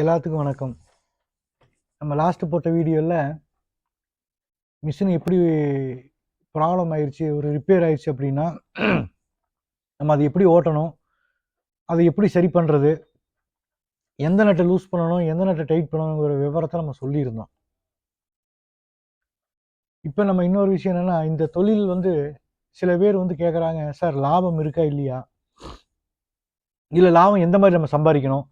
எல்லாத்துக்கும் வணக்கம். நம்ம லாஸ்ட்டு போட்ட வீடியோவில் மிஷின் எப்படி ப்ராப்ளம் ஆயிடுச்சு ஒரு ரிப்பேர் ஆயிடுச்சு அப்படின்னா நம்ம அதை எப்படி ஓட்டணும் அதை எப்படி சரி பண்ணுறது எந்த நட்டை லூஸ் பண்ணணும் எந்த நட்டை டைட் பண்ணணுங்கிற விவரத்தை நம்ம சொல்லியிருந்தோம். இப்போ நம்ம இன்னொரு விஷயம் என்னென்னா இந்த தொழில் வந்து சில பேர் வந்து கேட்குறாங்க சார் லாபம் இருக்கா இல்லையா? இல்லை லாபம் எந்த மாதிரி நம்ம சம்பாதிக்கணும்?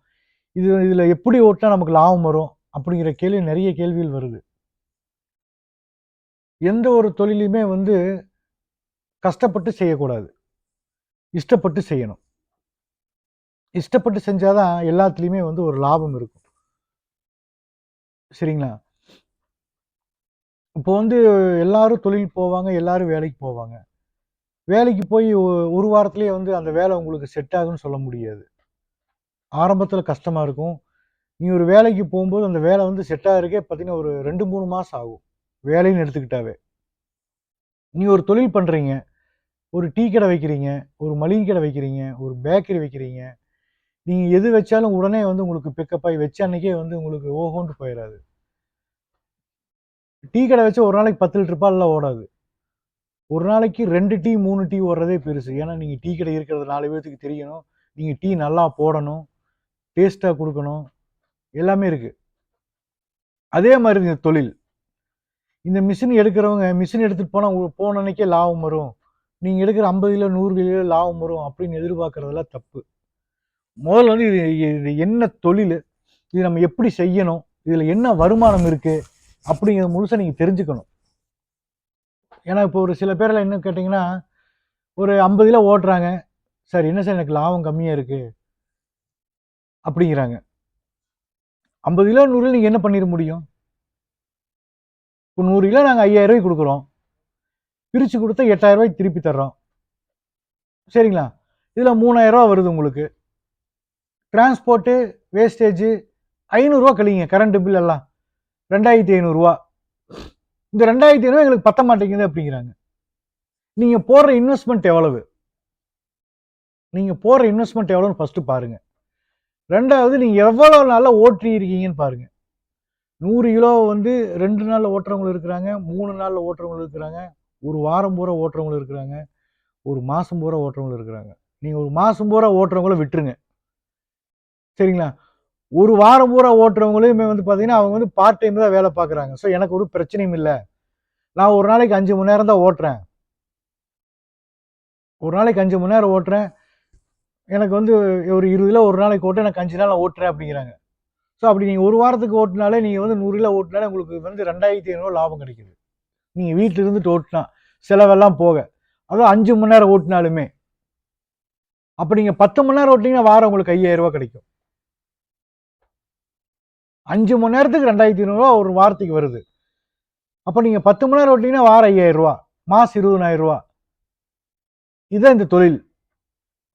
இது இதில் எப்படி ஓட்டினா நமக்கு லாபம் வரும்? அப்படிங்கிற கேள்வி நிறைய கேள்விகள் வருது. எந்த ஒரு தொழிலையுமே வந்து கஷ்டப்பட்டு செய்யக்கூடாது. இஷ்டப்பட்டு செய்யணும். இஷ்டப்பட்டு செஞ்சாதான் எல்லாத்துலேயுமே வந்து ஒரு லாபம் இருக்கும். சரிங்களா? இப்போ வந்து எல்லாரும் தொழில் போவாங்க எல்லாரும் வேலைக்கு போவாங்க. வேலைக்கு போய் ஒரு வாரத்துலேயே வந்து அந்த வேலை உங்களுக்கு செட் ஆகுன்னு சொல்ல முடியாது. ஆரம்பத்தில் கஷ்டமாக இருக்கும். நீ ஒரு வேலைக்கு போகும்போது அந்த வேலை வந்து செட் இருக்கே பார்த்தீங்கன்னா ஒரு ரெண்டு மூணு மாதம் ஆகும். வேலைன்னு எடுத்துக்கிட்டாவே. நீ ஒரு தொழில் பண்ணுறீங்க ஒரு டீ கடை வைக்கிறீங்க. ஒரு மளிகை கடை வைக்கிறீங்க. ஒரு பேக்கரி வைக்கிறீங்க. நீங்கள் எது வச்சாலும் உடனே வந்து உங்களுக்கு பிக்கப் ஆகி வச்ச அன்னைக்கே வந்து உங்களுக்கு ஓஹோன்ட்டு போயிடாது டீ கடை வச்சு ஒரு நாளைக்கு பத்து லிட்டர் பால்லாம் ஓடாது. ஒரு நாளைக்கு ரெண்டு டீ மூணு டீ ஓடுறதே பெருசு. ஏன்னா நீங்கள் டீ கடை இருக்கிறது நாலு பேர்த்துக்கு தெரியணும். நீங்கள் டீ நல்லா போடணும். டேஸ்ட்டாக கொடுக்கணும். எல்லாமே இருக்குது அதே மாதிரி இந்த தொழில். இந்த மிஷின் எடுக்கிறவங்க மிஷின் எடுத்துகிட்டு போனால் போன அன்னைக்கே லாபம் வரும். நீங்கள் எடுக்கிற ஐம்பது கிலோ நூறு கிலோ லாபம் வரும் அப்படின்னு எதிர்பார்க்குறதெல்லாம் தப்பு. முதல்ல வந்து இது இது என்ன தொழில்? இது நம்ம எப்படி செய்யணும்? இதில் என்ன வருமானம் இருக்குது அப்படிங்கிறத முழுசாக நீங்கள் தெரிஞ்சுக்கணும். ஏன்னா இப்போ ஒரு சில பேரில் என்ன கேட்டிங்கன்னா ஒரு ஐம்பது கிலோ ஓட்டுறாங்க. சார் என்ன சார் எனக்கு லாபம் கம்மியாக இருக்குது அப்படிங்கிறாங்க. ஐம்பது கிலோ நூறு நீங்கள் என்ன பண்ணிட முடியும்? இப்போ நூறு கிலோ நாங்கள் ஐயாயிரம் ரூபாய் கொடுக்குறோம். பிரித்து கொடுத்தா எட்டாயிரம் ரூபாய்க்கு திருப்பி தர்றோம். சரிங்களா? இதில் மூணாயிரரூவா வருது உங்களுக்கு. டிரான்ஸ்போர்ட்டு வேஸ்டேஜு ஐநூறுரூவா கழிங்க கரண்ட் பில் எல்லாம். ரெண்டாயிரத்தி ஐநூறுரூவா இந்த ரெண்டாயிரத்தி ஐநூறுவா எங்களுக்கு பத்த மாட்டேங்குது அப்படிங்கிறாங்க. நீங்கள் போடுற இன்வெஸ்ட்மெண்ட் எவ்வளவு? நீங்கள் போடுற இன்வெஸ்ட்மெண்ட் எவ்வளோன்னு ஃபஸ்ட்டு பாருங்கள் ரெண்டாவது நீங்கள் எவ்வளோ நாளில் ஓட்டி இருக்கீங்கன்னு பாருங்கள் நூறு கிலோ வந்து ரெண்டு நாளில் ஓட்டுறவங்களும் இருக்கிறாங்க மூணு நாளில் ஓட்டுறவங்களும் இருக்கிறாங்க ஒரு வாரம் பூரா ஓட்டுறவங்களும் இருக்கிறாங்க ஒரு மாதம் பூரா ஓட்டுறவங்களும் இருக்கிறாங்க. நீங்கள் ஒரு மாதம் பூரா ஓட்டுறவங்கள விட்டுருங்க. சரிங்களா? ஒரு வாரம் பூரா ஓட்டுறவங்களையுமே வந்து பார்த்தீங்கன்னா அவங்க வந்து பார்ட் டைம் தான் வேலை பார்க்குறாங்க ஸோ எனக்கு ஒரு பிரச்சனையும் இல்லை. நான் ஒரு நாளைக்கு அஞ்சு மணி நேரம் தான் ஓட்டுறேன். ஒரு நாளைக்கு அஞ்சு மணி நேரம் ஓட்டுறேன். எனக்கு வந்து ஒரு இருபதுல ஒரு நாளைக்கு ஓட்டு எனக்கு அஞ்சு நாள் ஓட்டுறேன் அப்படிங்கிறாங்க. ஸோ அப்படி நீங்கள் ஒரு வாரத்துக்கு ஓட்டினாலே நீங்கள் வந்து நூறு கிலோ ஓட்டினாலே உங்களுக்கு வந்து ரெண்டாயிரத்தி ஐநூறுவா லாபம் கிடைக்குது. நீங்கள் வீட்டில் இருந்துட்டு ஓட்டினா செலவெல்லாம் போக. அதுவும் அஞ்சு மணி நேரம் ஓட்டினாலுமே அப்போ நீங்கள் பத்து மணி நேரம் ஓட்டிங்கன்னா வாரம் உங்களுக்கு ஐயாயிரரூவா கிடைக்கும். அஞ்சு மணி நேரத்துக்கு ரெண்டாயிரத்தி ஐநூறுரூவா ஒரு வாரத்துக்கு வருது. அப்போ நீங்கள் பத்து மணி நேரம் ஓட்டிங்கன்னா வாரம் ஐயாயிரரூவா மாதம் இருபதனாயிரரூவா இதுதான் இந்த தொழில்.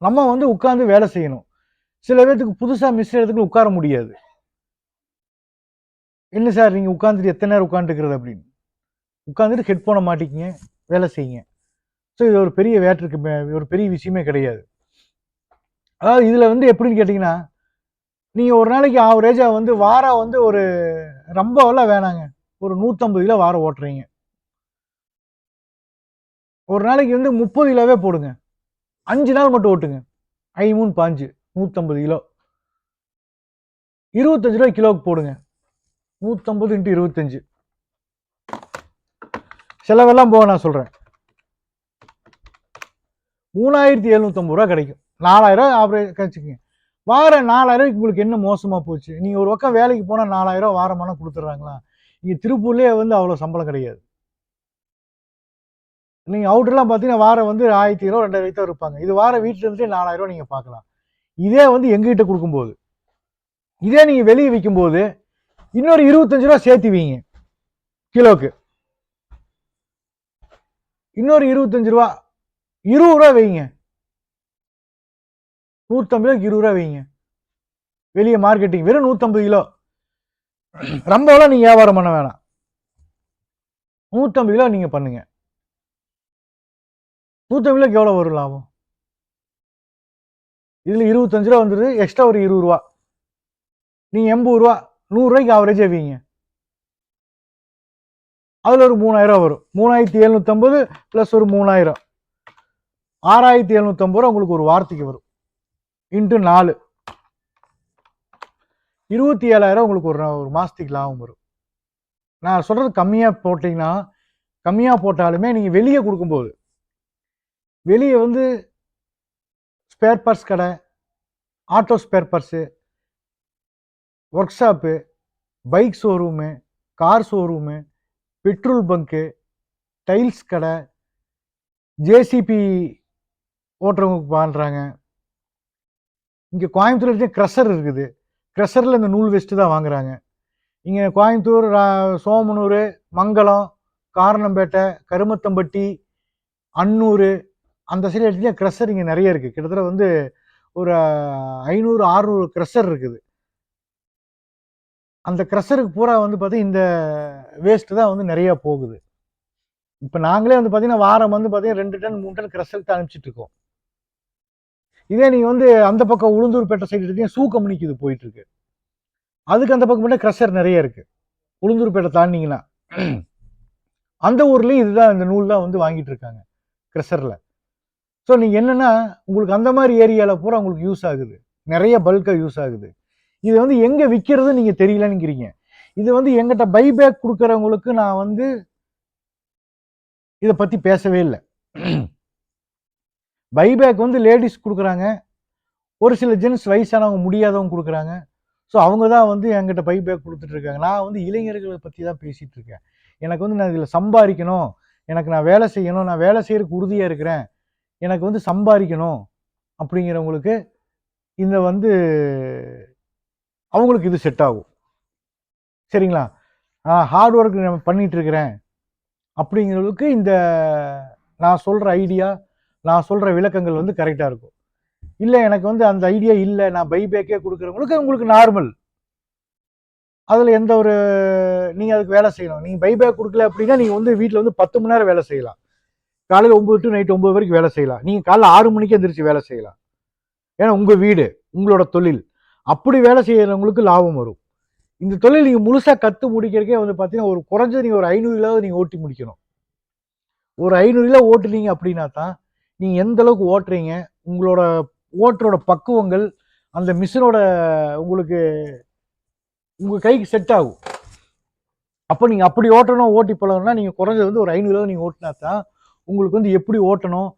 நம்ம வந்து உட்காந்து வேலை செய்யணும். சில பேர்த்துக்கு புதுசாக மிஸ் எடுத்துக்கு உட்கார முடியாது. என்ன சார் நீங்கள் உட்காந்துட்டு எத்தனை நேரம் உட்காந்துருக்கிறது அப்படின்னு? உட்காந்துட்டு ஹெட்ஃபோனை மாட்டிக்கிங்க வேலை செய்யுங்க. ஸோ இது ஒரு பெரிய வேற்றுக்கு ஒரு பெரிய விஷயமே கிடையாது. அதாவது இதில் வந்து எப்படின்னு கேட்டிங்கன்னா நீங்கள் ஒரு நாளைக்கு ஆவரேஜாக வந்து வாரம் வந்து ஒரு ரொம்பவெல்லாம் வேணாங்க? ஒரு நூற்றம்பது கிலோ வாரம் ஓட்டுறீங்க. ஒரு நாளைக்கு வந்து முப்பது கிலோவே போடுங்க. அஞ்சு நாள் மட்டும் ஓட்டுங்க. ஐ மூணு பாஞ்சு நூற்றம்பது கிலோ. இருபத்தஞ்சு ரூபாய் கிலோவுக்கு போடுங்க. நூற்றம்பது இன்ட்டு இருபத்தஞ்சு. செலவெல்லாம் போக நான் சொல்கிறேன் மூணாயிரத்தி எழுநூத்தம்பது ரூபா கிடைக்கும். நாலாயிரம் ஆவரேஜ் கிடச்சிக்கோங்க வார நாலாயிரம் உங்களுக்கு என்ன மோசமாக போச்சு? நீங்கள் ஒரு பக்கம் வேலைக்கு போனால் நாலாயிரம் வாரமானம் கொடுத்துட்றாங்களா? இங்கே திருப்பூர்லேயே வந்து அவ்வளோ சம்பளம் கிடையாது. நீங்கள் அவுட்டர்லாம் பார்த்தீங்கன்னா வாரம் வந்து ஆயிரத்தி இருபது ரெண்டாயிரத்தி தான் இருப்பாங்க. இது வாரம் வீட்டில் இருந்துட்டு நாலாயிரம் நீங்கள் பார்க்கலாம் இதே வந்து எங்ககிட்ட கொடுக்கும்போது. இதே நீங்கள் வெளியே விற்கும்போது இன்னொரு இருபத்தஞ்சு ரூபா சேர்த்து வைங்க. கிலோக்கு. இன்னொரு இருபத்தஞ்சு ரூபா இருபது ரூபா வைங்க. நூற்றம்பது ரூபாய்க்கு இருபது ரூபா வைங்க. வெளியே மார்க்கெட்டிங் வெறும் நூற்றம்பது கிலோ. ரொம்பலாம் நீங்கள் வியாபாரம் பண்ண வேணாம். நூற்றம்பது கிலோ நீங்கள் பண்ணுங்கள் நூற்றம்பது கிலோக்கு எவ்வளோ வரும் லாபம்? இதில் இருபத்தஞ்சு ரூபா வந்துடுது எக்ஸ்ட்ரா ஒரு இருபது ரூபா. நீங்கள் எண்பது ரூபா நூறுரூவாய்க்கு ஆவரேஜ் வீங்க அதில் ஒரு மூணாயிரம் வரும். மூணாயிரத்தி எழுநூற்றம்பது ப்ளஸ் ஒரு மூணாயிரம். ஆறாயிரத்தி எழுநூற்றம்பது ரூபா உங்களுக்கு ஒரு வாரத்துக்கு வரும். இன்ட்டு நாலு. இருபத்தி ஏழாயிரம் உங்களுக்கு ஒரு ஒரு மாதத்துக்கு லாபம் வரும். நான் சொல்கிறது கம்மியாக போட்டிங்கன்னா கம்மியாக போட்டாலுமே நீங்கள் வெளியே கொடுக்கும்போது வெளியே வந்து ஸ்பேர் பார்ட்ஸ் கடை auto spare parts workshop bike showroom car showroom petrol bunk tiles கடை ஜேசிபி ஓட்டுறவங்க பண்ணுறாங்க இங்கே கோயம்புத்தூர் க்ரஷர் இருக்குது. க்ரஷரில் இந்த நூல் வெஸ்ட்டு தான் வாங்குகிறாங்க இங்கே கோயம்புத்தூர் ரா- சோமனூர் மங்களம் காரணம்பேட்டை கருமத்தம்பட்டி அன்னூர் அந்த சைடு எடுத்தீங்கன்னா க்ரஷர் இங்கே நிறைய இருக்குது கிட்டத்தட்ட வந்து ஒரு ஐநூறு ஆறுநூறு க்ரஷர் இருக்குது. அந்த க்ரஷருக்கு பூரா வந்து பார்த்தீங்கன்னா இந்த வேஸ்ட்டு தான் வந்து நிறையா போகுது. இப்போ நாங்களே வந்து பார்த்தீங்கன்னா வாரம் வந்து பார்த்தீங்கன்னா ரெண்டு டன் மூணு டன் க்ரெஷருக்கு அனுப்பிச்சிட்ருக்கோம் இதே நீங்கள் வந்து அந்த பக்கம் உளுந்தூர்பேட்டை சைடு எடுத்தீங்கன்னா சூ கம்பெனிக்கு இது போயிட்டுருக்கு. அதுக்கு அந்த பக்கம் மட்டும் க்ரஷர் நிறைய இருக்குது உளுந்தூர்பேட்டை தாண்டிங்கன்னா அந்த ஊர்லேயும் இதுதான் இந்த நூல் தான் வந்து வாங்கிட்டு இருக்காங்க க்ரஷரில் ஸோ நீங்கள் என்னென்னா உங்களுக்கு அந்த மாதிரி ஏரியாவில் பூரா உங்களுக்கு யூஸ் ஆகுது. நிறைய பல்காக யூஸ் ஆகுது. இது வந்து எங்கே விற்கிறது நீங்கள் தெரியலனுங்கிறீங்க இது வந்து எங்கிட்ட பைபேக் கொடுக்குறவங்களுக்கு நான் வந்து இதை பற்றி பேசவே இல்லை. பைபேக் வந்து லேடிஸ் கொடுக்குறாங்க. ஒரு சில ஜென்ஸ் வயசானவங்க முடியாதவங்க கொடுக்குறாங்க. ஸோ அவங்க தான் வந்து என்கிட்ட பைபேக் கொடுத்துட்ருக்காங்க நான் வந்து இளைஞர்களை பற்றி தான் பேசிகிட்டு இருக்கேன். எனக்கு வந்து நான் இதில் சம்பாதிக்கணும். எனக்கு நான் வேலை செய்யணும். நான் வேலை செய்கிறதுக்கு உறுதியாக இருக்கிறேன். எனக்கு வந்து சம்பாதிக்கணும் அப்படிங்கிறவங்களுக்கு இந்த வந்து அவங்களுக்கு இது செட் ஆகும். சரிங்களா? ஹார்ட் ஒர்க் நம்ம பண்ணிட்டு இருக்கிறேன் அப்படிங்கிறவங்களுக்கு இந்த நான் சொல்கிற ஐடியா நான் சொல்கிற விளக்கங்கள் வந்து கரெக்டாக இருக்கும். இல்லை எனக்கு வந்து அந்த ஐடியா இல்லை நான் பைபேக்கே கொடுக்குறவங்களுக்கு உங்களுக்கு நார்மல் அதில் எந்த ஒரு நீங்கள் அதுக்கு வேலை செய்யணும் நீங்கள் பைபேக் கொடுக்கல அப்படின்னா நீங்கள் வந்து வீட்டில் வந்து பத்து மணி நேரம் வேலை செய்யலாம். காலையில் ஒம்பது டு நைட் ஒம்பது வரைக்கும் வேலை செய்யலாம். நீங்கள் காலைல ஆறு மணிக்கு எந்திரிச்சு வேலை செய்யலாம். ஏன்னா உங்கள் வீடு உங்களோட தொழில். அப்படி வேலை செய்கிறவங்களுக்கு லாபம் வரும். இந்த தொழில் நீங்கள் முழுசாக கற்று முடிக்கிறக்கே வந்து பார்த்தீங்கன்னா ஒரு குறைஞ்சது நீங்கள் ஒரு ஐநூறு நீங்கள் ஓட்டி முடிக்கணும். ஒரு ஐநூறு ஓட்டுனீங்க அப்படின்னா தான் நீங்கள் எந்த அளவுக்கு ஓட்டுறீங்க உங்களோட ஓட்டுறோட பக்குவங்கள் அந்த மிஷினோட உங்களுக்கு உங்கள் கைக்கு செட் ஆகும். அப்போ நீங்கள் அப்படி ஓட்டணும் ஓட்டி பழகணும்னா நீங்கள் குறைஞ்சது வந்து ஒரு ஐநூறு நீங்கள் ஓட்டினா தான் உங்களுக்கு வந்து எப்படி ஓட்டணும்?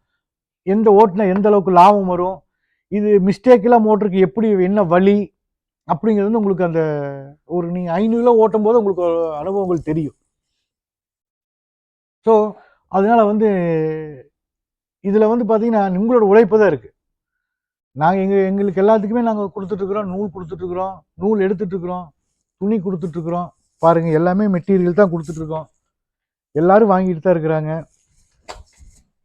எந்த ஓட்டினா எந்த அளவுக்கு லாபம் வரும்? இது மிஸ்டேக்கெல்லாம் மோட்டருக்கு எப்படி என்ன வழி? அப்படிங்கிறது வந்து உங்களுக்கு அந்த ஒரு நீங்கள் ஐநூறு கிலோ ஓட்டும் போது உங்களுக்கு அனுபவம் அனுபவங்கள் தெரியும். ஸோ அதனால வந்து இதில் வந்து பார்த்தீங்கன்னா உங்களோட உழைப்பு தான் இருக்குது நாங்கள் எங்கள் எங்களுக்கு எல்லாத்துக்குமே நாங்கள் கொடுத்துட்ருக்குறோம் நூல் கொடுத்துட்ருக்குறோம் நூல் எடுத்துட்ருக்குறோம் துணி கொடுத்துட்ருக்குறோம் பாருங்கள் எல்லாமே மெட்டீரியல் தான் கொடுத்துட்ருக்கோம் எல்லாரும் வாங்கிட்டு தான் இருக்கிறாங்க.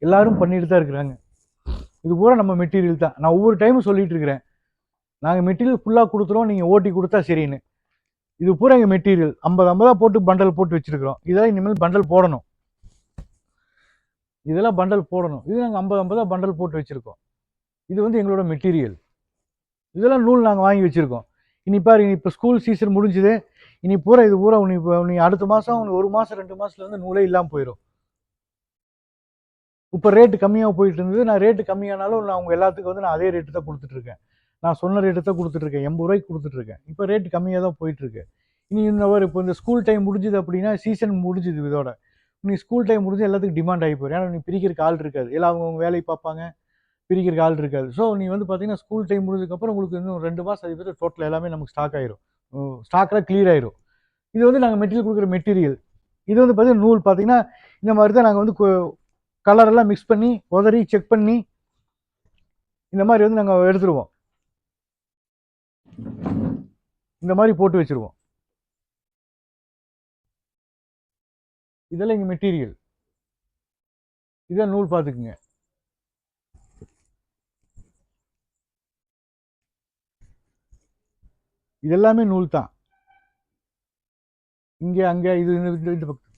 எல்லாரும் பண்ணிட்டு தான் இருக்கிறாங்க. இது பூரா நம்ம மெட்டீரியல் தான். நான் ஒவ்வொரு டைமும் சொல்லிட்டு இருக்கிறேன். நாங்கள் மெட்டீரியல் ஃபுல்லாக கொடுத்துருவோம் நீங்கள் ஓட்டி கொடுத்தா சரின்னு. இது பூரா எங்கள் மெட்டீரியல் ஐம்பது ஐம்பதாக போட்டு பண்டல் போட்டு வச்சிருக்கிறோம். இதெல்லாம் இனிமேல் பண்டல் போடணும். இதெல்லாம் பண்டல் போடணும். இது நாங்கள் ஐம்பது ஐம்பதாக பண்டல் போட்டு வச்சுருக்கோம். இது வந்து எங்களோட மெட்டீரியல் இதெல்லாம் நூல் நாங்கள் வாங்கி வச்சுருக்கோம். இனி பாரு இப்போ ஸ்கூல் சீசன் முடிஞ்சுது. இனி பூரா இது பூரா நீ இப்போ நீ அடுத்த மாதம் ஒரு மாதம் ரெண்டு மாதத்துல வந்து நூலே இல்லாமல் போயிடும் இப்போ ரேட்டு கம்மியாக போயிட்டு இருந்தது. நான் ரேட்டு கம்மியானாலும் நான் உங்கள் எல்லாத்துக்கும் வந்து நான் அதே ரேட்டு தான் கொடுத்துட்ருக்கேன் நான் சொன்ன ரேட்டு தான் கொடுத்துட்ருக்கேன் எண்பது ரூபாய்க்கு கொடுத்துட்ருக்கேன் இப்போ ரேட்டு கம்மியாக தான் போயிட்டுருக்கு இனி இந்த ஒரு இப்போ இந்த ஸ்கூல் டைம் முடிஞ்சுது அப்படின்னா சீசன் முடிஞ்சுது இதோட. நீ ஸ்கூல் டைம் முடிஞ்சு எல்லாத்துக்கும் டிமாண்ட் ஆகி போயிடும் ஏன்னா நீ பிரிக்கிறக்கு ஆள் இருக்காது. எல்லாம் அவங்க வேலையை பார்ப்பாங்க. பிரிக்கிற ஆள் இருக்காது. ஸோ நீ வந்து பார்த்தீங்கன்னா ஸ்கூல் டைம் முடிஞ்சதுக்கப்புறம் உங்களுக்கு இன்னும் ரெண்டு மாதம் அது பேர் டோட்டல் எல்லாமே நமக்கு ஸ்டாக் ஆயிரும். ஸ்டாக்லாம் கிளியர் ஆயிரும். இது வந்து நாங்கள் மெட்டீரியல் கொடுக்குற மெட்டீரியல் இது வந்து பார்த்தீங்கன்னா நூல் பார்த்தீங்கன்னா இந்த மாதிரி தான் நாங்கள் வந்து கலரெல்லாம் மிக்ஸ் பண்ணி உதறி செக் பண்ணி இந்த மாதிரி வந்து நாங்கள் எடுத்துருவோம். இந்த மாதிரி போட்டு வச்சிருவோம். இதெல்லாம் இங்கே மெட்டீரியல் இதான் நூல் பார்த்துக்குங்க. இதெல்லாமே நூல் தான். இங்கே அங்கே இது இந்த இந்த- இந்த பக்கம்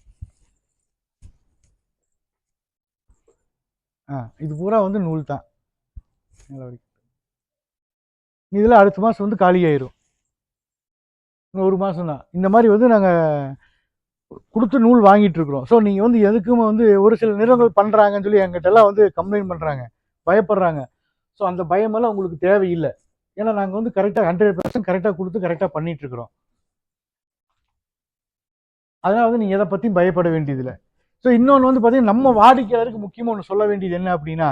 ஆ இது பூரா வந்து நூல் தான். வரைக்கும். இதெல்லாம் அடுத்த மாதம் வந்து காலியாயிரும் இன்னும் ஒரு மாதம் தான். இந்த மாதிரி வந்து நாங்கள் கொடுத்து நூல் வாங்கிட்டு இருக்கிறோம். ஸோ நீங்கள் வந்து எதுக்குமே வந்து ஒரு சில நிறுவனங்கள் பண்ணுறாங்கன்னு சொல்லி எங்கிட்டலாம் வந்து கம்ப்ளைண்ட் பண்ணுறாங்க பயப்படுறாங்க. ஸோ அந்த பயமெல்லாம் உங்களுக்கு தேவையில்லை. ஏன்னா நாங்கள் வந்து கரெக்டாக ஹண்ட்ரட் பர்சன்ட் கரெக்டாக கொடுத்து கரெக்டாக பண்ணிட்டு இருக்கிறோம். அதனால் வந்து நீங்கள் எதை பற்றியும் பயப்பட வேண்டியதில்லை. ஸோ இன்னொன்று வந்து பார்த்தீங்கன்னா நம்ம வாடிக்கையாளருக்கு முக்கியமாக ஒன்று சொல்ல வேண்டியது என்ன அப்படின்னா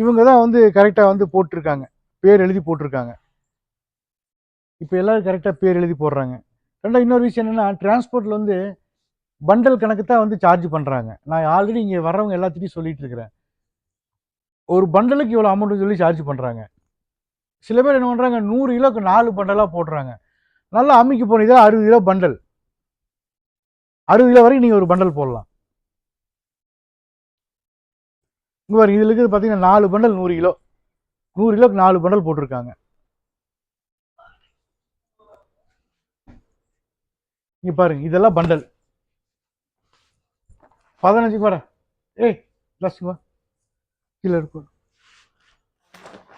இவங்க தான் வந்து கரெக்டாக வந்து போட்டிருக்காங்க. பேர் எழுதி போட்டிருக்காங்க. இப்போ எல்லோரும் கரெக்டாக பேர் எழுதி போடுறாங்க. ரெண்டாவது இன்னொரு விஷயம் என்னென்னா டிரான்ஸ்போர்ட்டில் வந்து பண்டல் கணக்கு தான் வந்து சார்ஜ் பண்ணுறாங்க நான் ஆல்ரெடி இங்கே வர்றவங்க எல்லாத்திட்டையும் சொல்லிட்டு இருக்கிறேன். ஒரு பண்டலுக்கு இவ்வளோ அமௌண்ட்னு சொல்லி சார்ஜ் பண்ணுறாங்க சில பேர் என்ன பண்ணுறாங்க நூறு கிலோக்கு நாலு பண்டலாக போடுறாங்க. நல்லா அம்மிக்கு போன இதில் அறுபது கிலோ பண்டல் அறுபது கிலோ வரைக்கும் நீங்கள் ஒரு பண்டல் போடலாம். இங்கே பாருங்க இதில் இருக்குது பார்த்தீங்கன்னா நாலு பண்டல் நூறு கிலோ. நூறு கிலோக்கு நாலு பண்டல் போட்டிருக்காங்க. இங்கே பாருங்க இதெல்லாம் பண்டல் பதினஞ்சு வர. ஏய் ப்ளஸ் கீழே இருக்கும்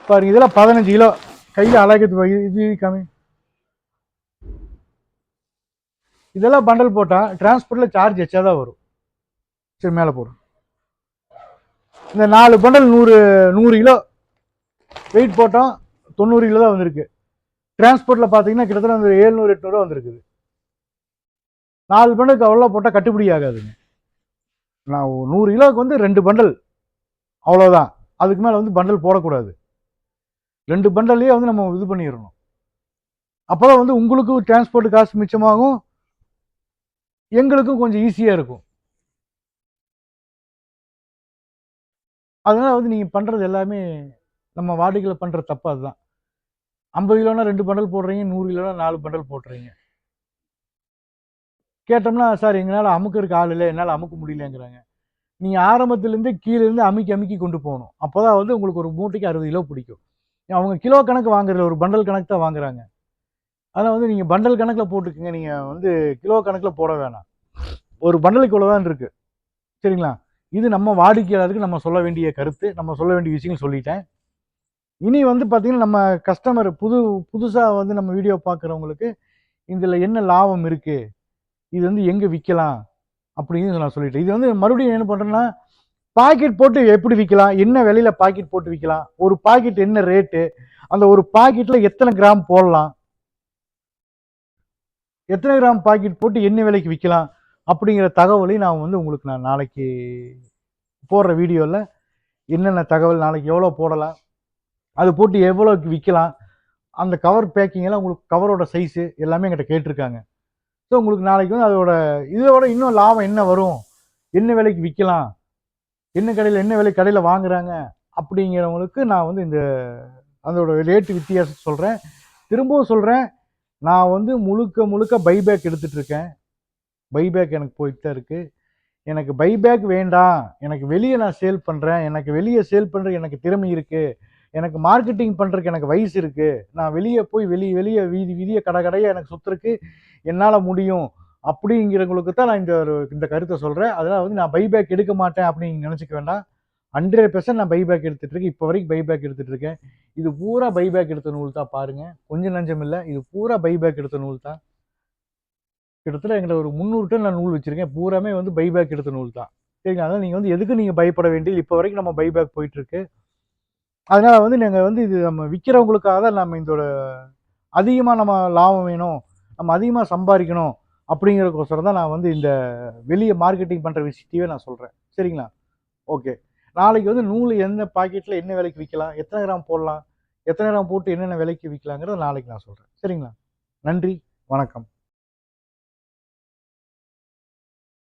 பாருங்க இதெல்லாம் பதினஞ்சு கிலோ. கையில் அழகத்து இது கம்மி. இதெல்லாம் பண்டல் போட்டால் டிரான்ஸ்போர்ட்டில் சார்ஜ் எச்சா தான் வரும். சரி மேலே போடும் இந்த நாலு பண்டல் நூறு நூறு கிலோ வெயிட் போட்டோம் தொண்ணூறு கிலோ தான் வந்திருக்கு. டிரான்ஸ்போர்ட்டில் பார்த்தீங்கன்னா கிட்டத்தட்ட வந்து ஏழ்நூறு எட்நூறுவா வந்திருக்குது. நாலு பண்டலுக்கு அவ்வளோ போட்டால் கட்டுப்படி ஆகாதுங்க. நான் நூறு கிலோவுக்கு வந்து ரெண்டு பண்டல் அவ்வளோதான் அதுக்கு மேலே வந்து பண்டல் போடக்கூடாது. ரெண்டு பண்டல்லையே வந்து நம்ம இது பண்ணிடணும். அப்போ தான் வந்து உங்களுக்கும் டிரான்ஸ்போர்ட் காசு மிச்சமாகும். எங்களுக்கும் கொஞ்சம் ஈஸியாக இருக்கும். அதனால் வந்து நீங்கள் பண்ணுறது எல்லாமே நம்ம வாடகையில் பண்ணுற தப்பு அதுதான். ஐம்பது கிலோனா ரெண்டு பண்டல் போடுறீங்க நூறு கிலோனா நாலு பண்டல் போடுறீங்க. கேட்டோம்னா சார் எங்களால் அமுக்கிறதுக்கு ஆள் இல்லை என்னால் அமுக்க முடியலங்கிறாங்க. நீங்கள் ஆரம்பத்துலேருந்து கீழேருந்து அமுக்கி அமுக்கி கொண்டு போகணும். அப்போ தான் வந்து உங்களுக்கு ஒரு மூட்டைக்கு அறுபது கிலோ பிடிக்கும். அவங்க கிலோ கணக்கு வாங்குறது ஒரு பண்டல் கணக்கு தான் வாங்குறாங்க. அதெல்லாம் வந்து நீங்கள் பண்டல் கணக்கில் போட்டுக்கோங்க. நீங்கள் வந்து கிலோ கணக்கில் போட வேணாம். ஒரு பண்டலுக்கு இவ்வளோ தான் இருக்குது சரிங்களா? இது நம்ம வாடிக்கையாளருக்கு நம்ம சொல்ல வேண்டிய கருத்து நம்ம சொல்ல வேண்டிய விஷயங்கள் சொல்லிட்டேன். இனி வந்து பார்த்திங்கன்னா நம்ம கஸ்டமர் புது புதுசாக வந்து நம்ம வீடியோ பார்க்குறவங்களுக்கு இதில் என்ன லாபம் இருக்குது இது வந்து எங்கே விற்கலாம் அப்படின்னு நான் சொல்லிட்டேன். இது வந்து மறுபடியும் என்ன பண்ணுறேன்னா பாக்கெட் போட்டு எப்படி விற்கலாம் என்ன விலையில் பாக்கெட் போட்டு விற்கலாம் ஒரு பாக்கெட் என்ன ரேட்டு அந்த ஒரு பாக்கெட்டில் எத்தனை கிராம் போடலாம்? எத்தனை கிராம் பாக்கெட் போட்டு என்ன விலைக்கு விற்கலாம் அப்படிங்கிற தகவலையும் நான் வந்து உங்களுக்கு நான் நாளைக்கு போடுற வீடியோவில் என்னென்ன தகவல் நாளைக்கு எவ்வளோ போடலாம் அது போட்டு எவ்வளோக்கு விற்கலாம் அந்த கவர் பேக்கிங்கெல்லாம் உங்களுக்கு கவரோட சைஸு எல்லாமே என்கிட்ட கேட்டிருக்காங்க. ஸோ உங்களுக்கு நாளைக்கு வந்து அதோட இதோட இன்னும் லாபம் என்ன வரும் என்ன விலைக்கு விற்கலாம் என்ன கடையில் என்ன விலை கடையில் வாங்குறாங்க அப்படிங்கிறவங்களுக்கு நான் வந்து இந்த அதோட ரேட்டு வித்தியாசம் சொல்கிறேன் திரும்பவும் சொல்கிறேன் நான் வந்து முழுக்க முழுக்க பைபேக் எடுத்துகிட்டு இருக்கேன் பைபேக் எனக்கு போயிட்டு தான் இருக்குது எனக்கு பைபேக் வேண்டாம். எனக்கு வெளியே நான் சேல் பண்ணுறேன் எனக்கு வெளியே சேல் பண்ணுறதுக்கு எனக்கு திறமை இருக்குது எனக்கு மார்க்கெட்டிங் பண்ணுறதுக்கு எனக்கு வயசு இருக்குது நான் வெளியே போய் வெளியே வெளியே வீதி வீதியை கடை கடையாக எனக்கு சுற்றுறதுக்கு என்னால் முடியும். அப்படிங்கிறவங்களுக்கு தான் நான் இந்த ஒரு இந்த கருத்தை சொல்கிறேன் அதனால் வந்து நான் பைபேக் எடுக்க மாட்டேன் அப்படின்னு நினச்சிக்க வேண்டாம். ஹண்ட்ரட் பெர்சன்ட் நான் பைபேக் எடுத்துகிட்டு இருக்கேன் இப்போ வரைக்கும் பைபேக் எடுத்துகிட்டு இருக்கேன் இது பூரா பைபேக் எடுத்த நூல் தான் பாருங்கள் கொஞ்சம் லஞ்சம் இல்லை இது பூரா பைபேக் எடுத்த நூல் தான் கிட்டத்தட்ட எங்களை ஒரு முந்நூறு டன் நான் நூல் வச்சுருக்கேன். பூராமே வந்து பைபேக் எடுத்த நூல் தான் சரிங்களா? அதனால் நீங்கள் வந்து எதுக்கு நீங்கள் பயப்பட வேண்டியது? இப்போ வரைக்கும் நம்ம பைபேக் போயிட்டுருக்கு. அதனால் வந்து நீங்கள் வந்து இது நம்ம விற்கிறவங்களுக்காக தான் நம்ம இதோட அதிகமாக நம்ம லாபம் வேணும். நம்ம அதிகமாக சம்பாதிக்கணும் அப்படிங்கிறக்கோசரம் தான் நான் வந்து இந்த வெளியே மார்க்கெட்டிங் பண்ணுற விஷயத்தையே நான் சொல்கிறேன் சரிங்களா? ஓகே நாளைக்கு வந்து நூல் எந்த பாக்கெட்டில் என்ன விலைக்கு விற்கலாம் எத்தனை கிராம் போடலாம் எத்தனை கிராம் போட்டு என்னென்ன விலைக்கு விற்கலாங்கிறத நாளைக்கு நான் சொல்கிறேன் சரிங்களா? நன்றி வணக்கம்.